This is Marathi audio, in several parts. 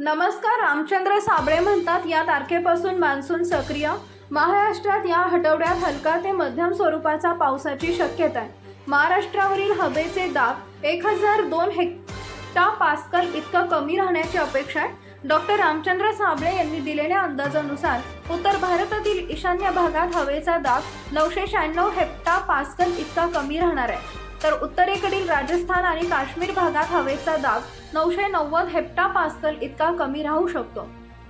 नमस्कार रामचंद्र साबळे म्हणतात या तारखेपासून मान्सून सक्रिय. महाराष्ट्रात या आठवड्यात हलका ते मध्यम स्वरूपाचा पावसाची शक्यता आहे. महाराष्ट्रावरील हवेचे दाब एक हजार दोन हेक्टा पास्कल इतकं कमी राहण्याची अपेक्षा आहे. डॉक्टर रामचंद्र साबळे यांनी दिलेल्या अंदाजानुसार उत्तर भारतातील ईशान्य भागात हवेचा दाब नऊशे शहाण्णव हेक्टा पास्कल इतका कमी राहणार आहे. तर उत्तरेकडील राजस्थान आणि काश्मीर भागात हवेचा दाब नऊशे नव्वद हेप्टा पास्कल इतका कमी राहू शकतो.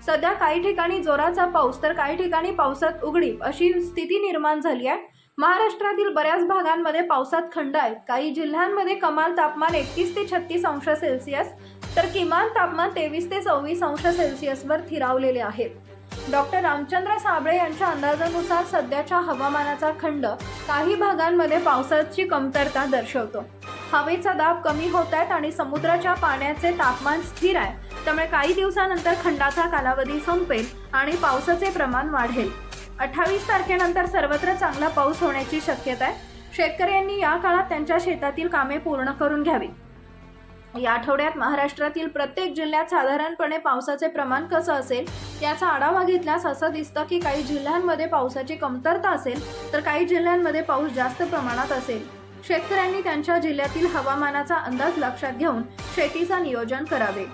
सध्या काही ठिकाणी जोराचा पाऊस तर काही ठिकाणी पावसात उघडीप अशी स्थिती निर्माण झाली आहे. महाराष्ट्रातील बऱ्याच भागांमध्ये पावसात खंड आहेत. काही जिल्ह्यांमध्ये कमाल तापमान एकतीस ते छत्तीस अंश सेल्सिअस तर किमान तापमान तेवीस ते चोवीस अंश सेल्सिअसवर थिरावलेले आहेत. डॉक्टर रामचंद्र साबळे यांच्या अंदाजानुसार सध्याच्या हवामानाचा खंड काही भागांमध्ये पावसाची कमतरता दर्शवतो. हवेचा दाब कमी होत आहेत आणि समुद्राच्या पाण्याचे तापमान स्थिर आहे. त्यामुळे काही दिवसानंतर खंडाचा कालावधी संपेल आणि पावसाचे प्रमाण वाढेल. अठ्ठावीस तारखेनंतर सर्वत्र चांगला पाऊस होण्याची शक्यता आहे. शेतकऱ्यांनी या काळात त्यांच्या शेतातील कामे पूर्ण करून घ्यावी या आठवड्यात महाराष्ट्रातील प्रत्येक जिल्ह्यात साधारणपणे पावसाचे प्रमाण कसं असेल याचा आढावा घेतल्यास असं दिसतं की काही जिल्ह्यांमध्ये पावसाची कमतरता असेल तर काही जिल्ह्यांमध्ये पाऊस जास्त प्रमाणात असेल. शेतकऱ्यांनी त्यांच्या जिल्ह्यातील हवामानाचा अंदाज लक्षात घेऊन शेतीचं नियोजन करावे.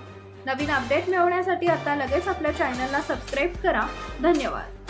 नवीन अपडेट मिळवण्यासाठी आता लगेच आपल्या चॅनलला सबस्क्राईब करा. धन्यवाद.